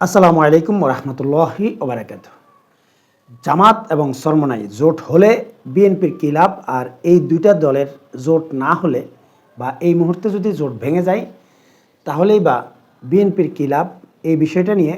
আসসালামু আলাইকুম রহমতুল্লাহি ওবরাকাত জামাত এবং সরমনাই জোট হলে বিএনপির কী লাভ? আর এই দুইটা দলের জোট না হলে বা এই মুহূর্তে যদি জোট ভেঙে যায়, তাহলেই বা বিএনপির কী লাভ? এই বিষয়টা নিয়ে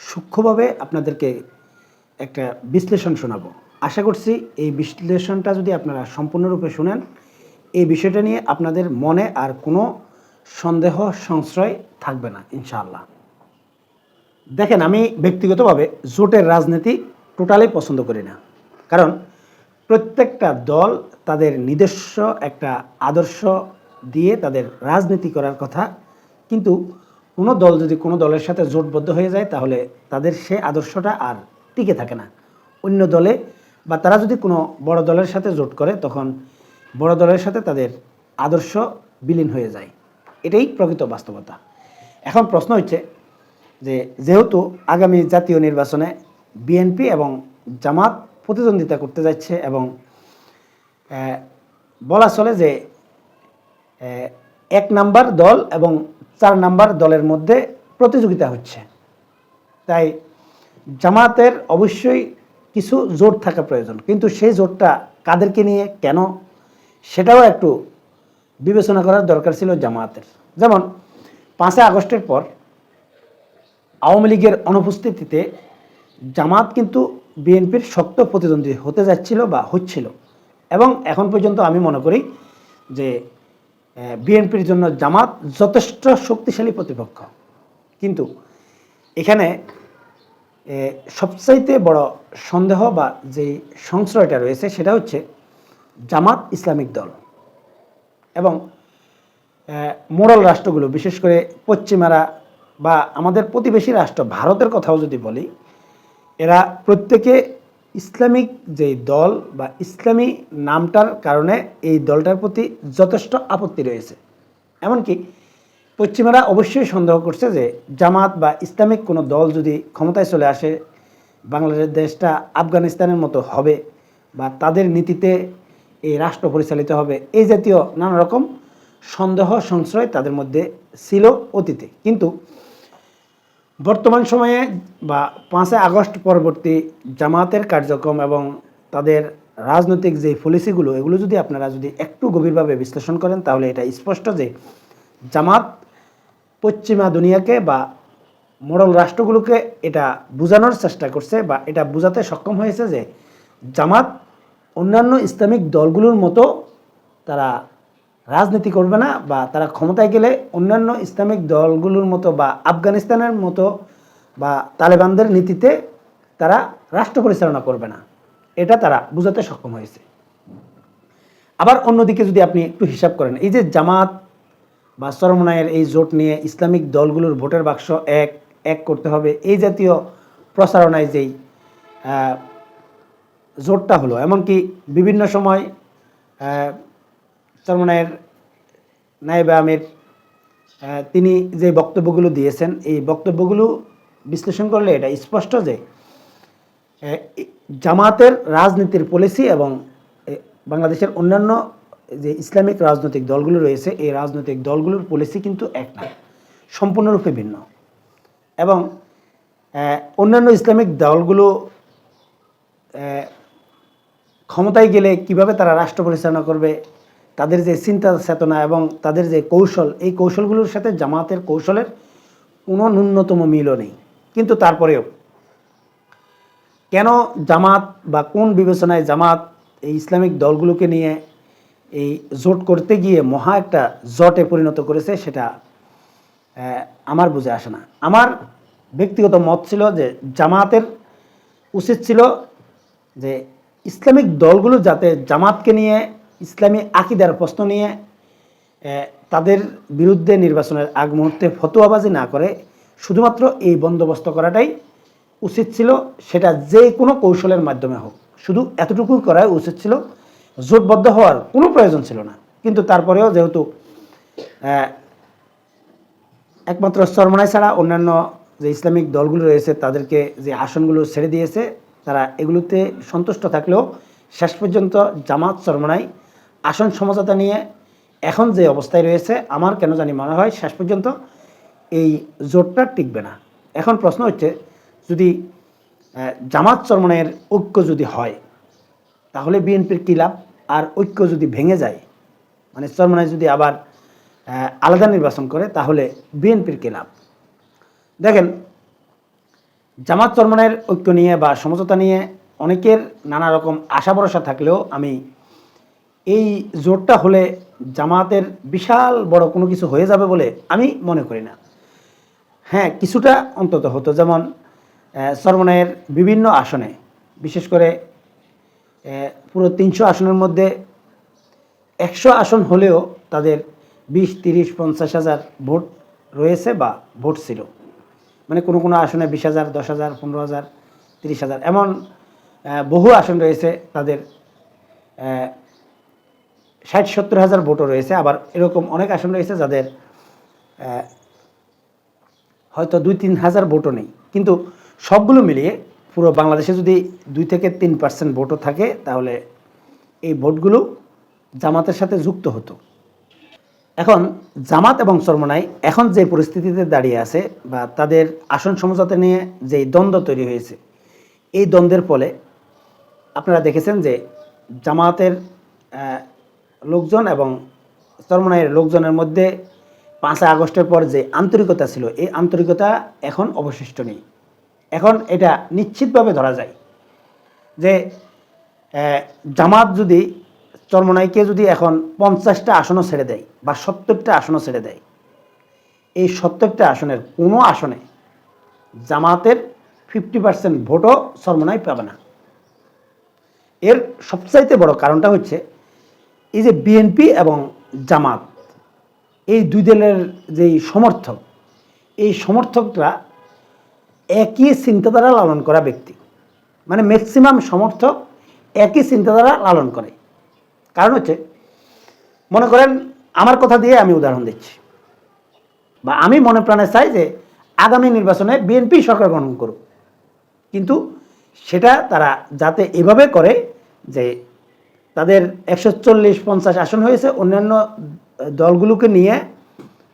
সূক্ষ্মভাবে আপনাদেরকে একটা বিশ্লেষণ শোনাবো। আশা করছি এই বিশ্লেষণটা যদি আপনারা সম্পূর্ণরূপে শুনেন, এই বিষয়টা নিয়ে আপনাদের মনে আর কোনো সন্দেহ, সংশয় থাকবে না, ইনশাআল্লাহ। দেখেন, আমি ব্যক্তিগতভাবে জোটের রাজনীতি টোটালি পছন্দ করি না। কারণ প্রত্যেকটা দল তাদের নিজস্ব একটা আদর্শ দিয়ে তাদের রাজনীতি করার কথা, কিন্তু কোনো দল যদি কোনো দলের সাথে জোটবদ্ধ হয়ে যায়, তাহলে তাদের সে আদর্শটা আর টিকে থাকে না। অন্য দলে বা তারা যদি কোনো বড় দলের সাথে জোট করে, তখন বড় দলের সাথে তাদের আদর্শ বিলীন হয়ে যায়। এটাই প্রকৃত বাস্তবতা। এখন প্রশ্ন হচ্ছে যে যেহেতু আগামী জাতীয় নির্বাচনে বিএনপি এবং জামাত প্রতিদ্বন্দ্বিতা করতে যাচ্ছে এবং বলা চলে যে এক নাম্বার দল এবং চার নাম্বার দলের মধ্যে প্রতিযোগিতা হচ্ছে। তাই জামাতের অবশ্যই কিছু জোট থাকা প্রয়োজন। কিন্তু সেই জোটটা কাদেরকে নিয়ে, কেন, সেটাও একটু বিবেচনা করার দরকার ছিল জামাতের। যেমন পাঁচই আগস্টের পর আওয়ামী লীগের অনুপস্থিতিতে জামাত কিন্তু বিএনপির শক্ত প্রতিদ্বন্দ্বী হতে যাচ্ছিল বা হচ্ছিল। এবং এখন পর্যন্ত আমি মনে করি যে বিএনপির জন্য জামাত যথেষ্ট শক্তিশালী প্রতিপক্ষ। কিন্তু এখানে সবচাইতে বড় সন্দেহ বা যে সংশয়টা রয়েছে সেটা হচ্ছে জামাত ইসলামিক দল এবং মোড়ল রাষ্ট্রগুলো, বিশেষ করে পশ্চিমারা বা আমাদের প্রতিবেশী রাষ্ট্র, ভারতের কথাও যদি বলি, এরা প্রত্যেকে ইসলামিক যে দল বা ইসলামী নামটার কারণে এই দলটার প্রতি যথেষ্ট আপত্তি রয়েছে। এমনকি পশ্চিমারা অবশ্যই সন্দেহ করছে যে জামাত বা ইসলামিক কোনো দল যদি ক্ষমতায় চলে আসে, বাংলাদেশ দেশটা আফগানিস্তানের মতো হবে বা তাদের নীতিতে এই রাষ্ট্র পরিচালিত হবে, এই জাতীয় নানা রকম সন্দেহ, সংশয় তাদের মধ্যে ছিল অতীতে। কিন্তু বর্তমান সময়ে বা পাঁচই আগস্ট পরবর্তী জামাতের কার্যক্রম এবং তাদের রাজনৈতিক যে পলিসিগুলো এগুলো যদি আপনারা যদি একটু গভীরভাবে বিশ্লেষণ করেন, তাহলে এটা স্পষ্ট যে জামাত পশ্চিমা দুনিয়াকে বা মোড়ল রাষ্ট্রগুলোকে এটা বোঝানোর চেষ্টা করছে বা এটা বোঝাতে সক্ষম হয়েছে যে জামাত অন্যান্য ইসলামিক দলগুলোর মতো তারা রাজনীতি করবে না বা তারা ক্ষমতায় গেলে অন্যান্য ইসলামিক দলগুলোর মতো বা আফগানিস্তানের মতো বা তালেবানদের নীতিতে তারা রাষ্ট্র পরিচালনা করবে না। এটা তারা বুঝাতে সক্ষম হয়েছে। আবার অন্যদিকে যদি আপনি একটু হিসাব করেন, এই যে জামাত বা চরমনায়ের এই জোট নিয়ে ইসলামিক দলগুলোর ভোটের বাক্স এক এক করতে হবে, এই জাতীয় প্রচারণায় যেই জোটটা হলো, এমনকি বিভিন্ন সময় চরমনায়ের নায়েবে আমির তিনি যে বক্তব্যগুলো দিয়েছেন, এই বক্তব্যগুলো বিশ্লেষণ করলে এটা স্পষ্ট যে জামাতের রাজনীতির পলিসি এবং বাংলাদেশের অন্যান্য যে ইসলামিক রাজনৈতিক দলগুলো রয়েছে, এই রাজনৈতিক দলগুলোর পলিসি কিন্তু এক না, সম্পূর্ণরূপে ভিন্ন। এবং অন্যান্য ইসলামিক দলগুলো ক্ষমতায় গেলে কীভাবে তারা রাষ্ট্র পরিচালনা করবে তাদের যে চিন্তা চেতনা এবং তাদের যে কৌশল, এই কৌশলগুলোর সাথে জামাতের কৌশলের কোনো ন্যূনতম মিলও নেই। কিন্তু তারপরেও, কেন জামাত বা কোন বিবেচনায় জামাত এই ইসলামিক দলগুলোকে নিয়ে এই জোট করতে গিয়ে মহা একটা জটে পরিণত করেছে সেটা আমার বুঝে আসে না। আমার ব্যক্তিগত মত ছিল যে জামাতের উচিত ছিল যে ইসলামিক দলগুলো যাতে জামাতকে নিয়ে ইসলামী আকিদার প্রশ্ন নিয়ে তাদের বিরুদ্ধে নির্বাচনের আগ মুহূর্তে ফতোয়াবাজি না করে শুধুমাত্র এই বন্দোবস্ত করাটাই উচিত ছিল, সেটা যে কোনো কৌশলের মাধ্যমে হোক। শুধু এতটুকুই করাই উচিত ছিল, জোটবদ্ধ হওয়ার কোনো প্রয়োজন ছিল না। কিন্তু তারপরেও যেহেতু একমাত্র চরমনাই ছাড়া অন্যান্য যে ইসলামিক দলগুলো রয়েছে, তাদেরকে যে আসনগুলো ছেড়ে দিয়েছে, তারা এগুলোতে সন্তুষ্ট থাকলেও শেষ পর্যন্ত জামাত চরমনাই আসন সমঝোতা নিয়ে এখন যে অবস্থায় রয়েছে, আমার কেন জানি মনে হয় শেষ পর্যন্ত এই জোটটা টিকবে না। এখন প্রশ্ন হচ্ছে, যদি জামাত চরমনের ঐক্য যদি হয়, তাহলে বিএনপির কী লাভ? আর ঐক্য যদি ভেঙে যায় মানে চরমনায় যদি আবার আলাদা নির্বাচন করে, তাহলে বিএনপির কী লাভ? দেখেন, জামাত চরমনের ঐক্য নিয়ে বা সমঝোতা নিয়ে অনেকের নানা রকম আশা ভরসা থাকলেও আমি এই জোটটা হলে জামাতের বিশাল বড় কোনো কিছু হয়ে যাবে বলে আমি মনে করি না। হ্যাঁ কিছুটা অন্তত হতো। যেমন সরমনের বিভিন্ন আসনে, বিশেষ করে পুরো তিনশো আসনের মধ্যে একশো আসন হলেও তাদের বিশ, তিরিশ, পঞ্চাশ হাজার ভোট রয়েছে বা ভোট ছিল। মানে কোনো কোনো আসনে বিশ হাজার, দশ হাজার, পনেরো হাজার, তিরিশ হাজার, এমন বহু আসন রয়েছে তাদের ষাট, সত্তর হাজার ভোটও রয়েছে। আবার এরকম অনেক আসন রয়েছে যাদের হয়তো দুই, তিন হাজার ভোটও নেই। কিন্তু সবগুলো মিলিয়ে পুরো বাংলাদেশে যদি দুই থেকে তিন পার্সেন্ট ভোটও থাকে, তাহলে এই ভোটগুলো জামাতের সাথে যুক্ত হতো। এখন জামাত এবং চরমনাই এখন যে পরিস্থিতিতে দাঁড়িয়ে আছে বা তাদের আসন সমঝোতা নিয়ে যে দ্বন্দ্ব তৈরি হয়েছে, এই দ্বন্দ্বের ফলে আপনারা দেখেছেন যে জামাতের লোকজন এবং চরমনাইয়ের লোকজনের মধ্যে পাঁচই আগস্টের পর যে আন্তরিকতা ছিল, এই আন্তরিকতা এখন অবশিষ্ট নেই। এখন এটা নিশ্চিতভাবে ধরা যায় যে জামাত যদি চরমনাইকে যদি এখন পঞ্চাশটা আসনও ছেড়ে দেয় বা সত্তরটা আসনও ছেড়ে দেয়, এই সত্তরটা আসনের কোনো আসনে জামাতের ফিফটি পার্সেন্ট ভোটও চরমনাই পাবে না। এর সবচাইতে বড় কারণটা হচ্ছে এই যে বিএনপি এবং জামাত, এই দুই দলের যেই সমর্থক, এই সমর্থকরা একই চিন্তাধারা লালন করা ব্যক্তি। মানে ম্যাক্সিমাম সমর্থক একই চিন্তাধারা লালন করে। কারণ হচ্ছে, মনে করেন, আমার কথা দিয়ে আমি উদাহরণ দিচ্ছি। বা আমি মনে প্রাণে চাই যে, আগামী নির্বাচনে বিএনপি সরকার গঠন করুক। কিন্তু সেটা তারা যাতে এভাবে করে যে তাদের একশো চল্লিশ, পঞ্চাশ আসন হয়েছে। অন্যান্য দলগুলোকে নিয়ে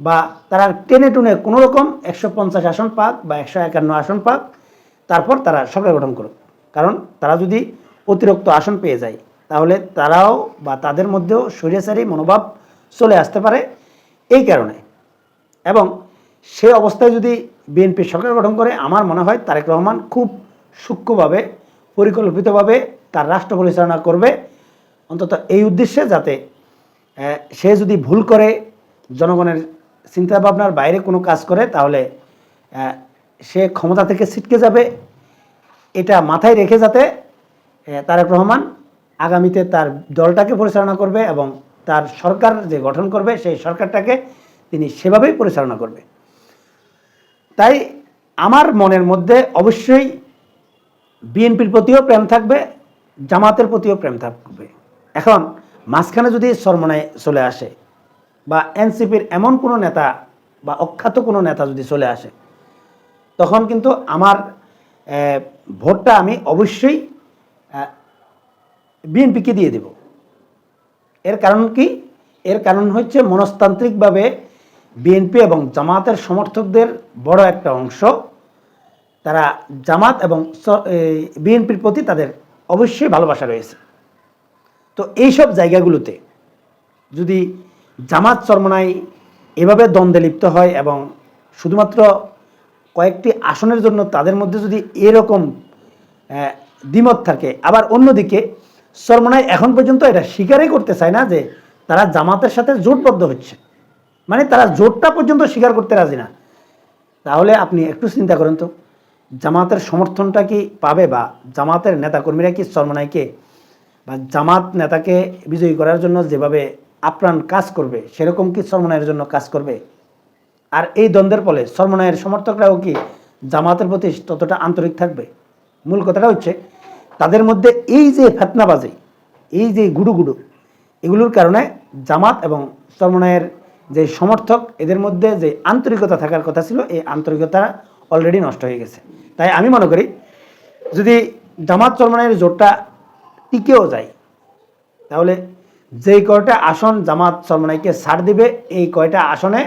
বা তারা টেনে টুনে কোনো রকম একশো পঞ্চাশ আসন পাক বা একশো একান্ন আসন পাক, তারপর তারা সরকার গঠন করুক। কারণ তারা যদি অতিরিক্ত আসন পেয়ে যায়, তাহলে তারাও বা তাদের মধ্যেও স্বৈরাচারী মনোভাব চলে আসতে পারে এই কারণে। এবং সে অবস্থায় যদি বিএনপি সরকার গঠন করে, আমার মনে হয় তারেক রহমান খুব সূক্ষ্মভাবে, পরিকল্পিতভাবে তার রাষ্ট্র পরিচালনা করবে। অন্তত এই উদ্দেশ্যে যাতে সে যদি ভুল করে, জনগণের চিন্তাভাবনার বাইরে কোনো কাজ করে, তাহলে সে ক্ষমতা থেকে ছিটকে যাবে। এটা মাথায় রেখে যাতে তারেক রহমান আগামীতে তার দলটাকে পরিচালনা করবে এবং তার সরকার যে গঠন করবে, সেই সরকারটাকে তিনি সেভাবেই পরিচালনা করবে। তাই আমার মনের মধ্যে অবশ্যই বিএনপির প্রতিও প্রেম থাকবে, জামাতের প্রতিও প্রেম থাকবে। এখন মাঝখানে যদি সরমনায় চলে আসে বা এনসিপির এমন কোনো নেতা বা অখ্যাত কোনো নেতা যদি চলে আসে, তখন কিন্তু আমার ভোটটা আমি অবশ্যই বিএনপিকে দিয়ে দেব। এর কারণ কি? এর কারণ হচ্ছে মনস্তান্ত্রিকভাবে বিএনপি এবং জামাতের সমর্থকদের বড় একটা অংশ। তারা জামাত এবং বিএনপির প্রতি তাদের অবশ্যই ভালোবাসা রয়েছে। তো এইসব জায়গাগুলোতে যদি জামাত চরমনাই এভাবে দ্বন্দ্বে লিপ্ত হয় এবং শুধুমাত্র কয়েকটি আসনের জন্য তাদের মধ্যে যদি এরকম দ্বিমত থাকে, আবার অন্যদিকে চরমনাই এখন পর্যন্ত এটা স্বীকারই করতে চায় না যে তারা জামাতের সাথে জোটবদ্ধ হচ্ছে। মানে তারা জোটটা পর্যন্ত স্বীকার করতে রাজি না। তাহলে আপনি একটু চিন্তা করেন তো, জামাতের সমর্থনটা কি পাবে বা জামাতের নেতাকর্মীরা কি চরমনাইকে বা জামাত নেতাকে বিজয়ী করার জন্য যেভাবে আপ্রাণ কাজ করবে, সেরকম কি চরমনাইয়ের জন্য কাজ করবে? আর এই দ্বন্দ্বের ফলে সরমনায়ের সমর্থকরাও কি জামাতের প্রতি ততটা আন্তরিক থাকবে? মূল কথাটা হচ্ছে, তাদের মধ্যে এই যে ফেতনাবাজি, এই যে গুডু গুডু এগুলোর কারণে জামাত এবং সরমনায়ের যে সমর্থক, এদের মধ্যে যে আন্তরিকতা থাকার কথা ছিল, এই আন্তরিকতা অলরেডি নষ্ট হয়ে গেছে। তাই আমি মনে করি, যদি জামাত চরমনায়ের জোটটা টিকেও যায়। তাহলে যেই কয়টা আসন জামাত সরমনাইকে ছাড় দিবে, এই কয়টা আসনে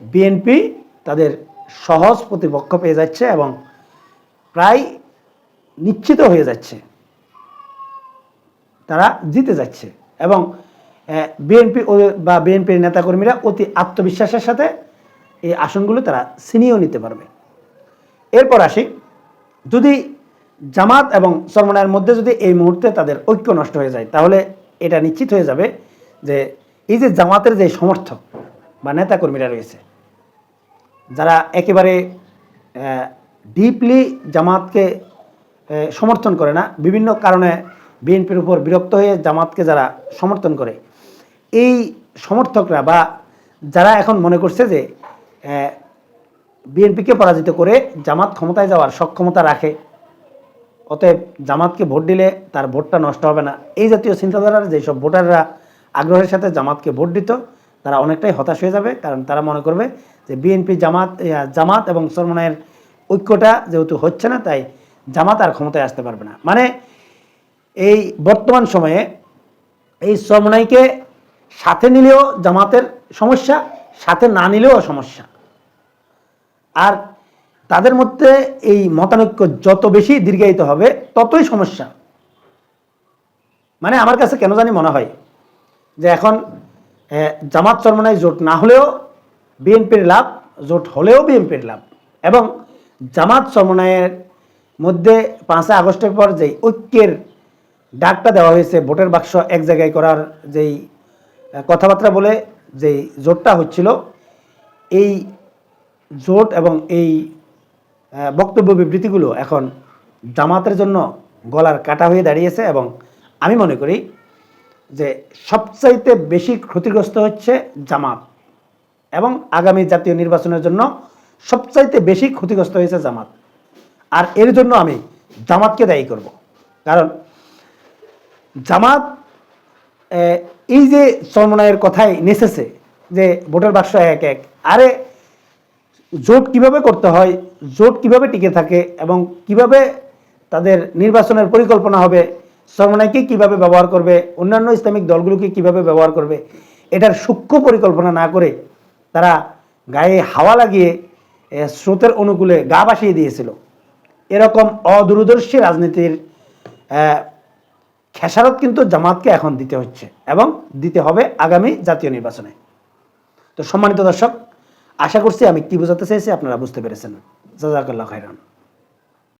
বিএনপি তাদের সহজ প্রতিপক্ষ পেয়ে যাচ্ছে এবং প্রায় নিশ্চিত হয়ে যাচ্ছে। তারা জিতে যাচ্ছে এবং বিএনপি বা বিএনপির নেতাকর্মীরা অতি আত্মবিশ্বাসের সাথে এই আসনগুলো তারা ছিনিয়েও নিতে পারবে। এরপর আসি, যদি জামাত এবং সরমনায়ের মধ্যে যদি এই মুহূর্তে তাদের ঐক্য নষ্ট হয়ে যায়, তাহলে এটা নিশ্চিত হয়ে যাবে যে এই যে জামাতের যে সমর্থক বা নেতাকর্মীরা রয়েছে, যারা একেবারে ডিপলি জামাতকে সমর্থন করে না, বিভিন্ন কারণে বিএনপির উপর বিরক্ত হয়ে জামাতকে যারা সমর্থন করে, এই সমর্থকরা বা যারা এখন মনে করছে যে বিএনপিকে পরাজিত করে জামাত ক্ষমতায় যাওয়ার সক্ষমতা রাখে অতএব জামাতকে ভোট দিলে তার ভোটটা নষ্ট হবে না। এই জাতীয় চিন্তাধারার যেসব ভোটাররা আগ্রহের সাথে জামাতকে ভোট দিত, তারা অনেকটাই হতাশ হয়ে যাবে, কারণ তারা মনে করবে যে বিএনপি জামাত জামাত এবং সরমনায়ের ঐক্যটা যেহেতু হচ্ছে না, তাই জামাত আর ক্ষমতায় আসতে পারবে না। মানে এই বর্তমান সময়ে এই সরমনাইকে সাথে নিলেও জামাতের সমস্যা, সাথে না নিলেও সমস্যা আর তাদের মধ্যে এই মতানৈক্য যত বেশি দীর্ঘায়িত হবে, ততই সমস্যা। মানে আমার কাছে কেন জানি মনে হয় যে এখন জামাত চরমনায় জোট না হলেও বিএনপির লাভ, জোট হলেও বিএনপির লাভ। এবং জামাত চরমনায়ের মধ্যে পাঁচই আগস্টের পর যেই ঐক্যের ডাকটা দেওয়া হয়েছে, ভোটের বাক্স এক জায়গায় করার যেই কথাবার্তা বলে যেই জোটটা হচ্ছিল, এই জোট এবং এই বক্তব্য বিবৃতিগুলো এখন জামাতের জন্য গলার কাটা হয়ে দাঁড়িয়েছে এবং আমি মনে করি যে সবচাইতে বেশি ক্ষতিগ্রস্ত হচ্ছে জামাত এবং আগামী জাতীয় নির্বাচনের জন্য সবচাইতে বেশি ক্ষতিগ্রস্ত হয়েছে জামাত। আর এর জন্য আমি জামাতকে দায়ী করব। কারণ জামাত এই যে চরমনায়ের কথাই নেসেছে যে ভোটের বাক্স এক এক, আরে জোট কীভাবে করতে হয়, জোট কীভাবে টিকে থাকে এবং কীভাবে তাদের নির্বাচনের পরিকল্পনা হবে সরমনাইকে কীভাবে ব্যবহার করবে, অন্যান্য ইসলামিক দলগুলোকে কীভাবে ব্যবহার করবে, এটার সূক্ষ্ম পরিকল্পনা না করে তারা গায়ে হাওয়া লাগিয়ে স্রোতের অনুকূলে গা ভাসিয়ে দিয়েছিল। এরকম অদূরদর্শী রাজনীতির খেসারত কিন্তু জামাতকে এখন দিতে হচ্ছে এবং দিতে হবে আগামী জাতীয় নির্বাচনে। তো সম্মানিত দর্শক আশা করছি আমি কি বোঝাতে চাইছি আপনারা বুঝতে পেরেছেন। জাজাকাল্লাহ খাইরান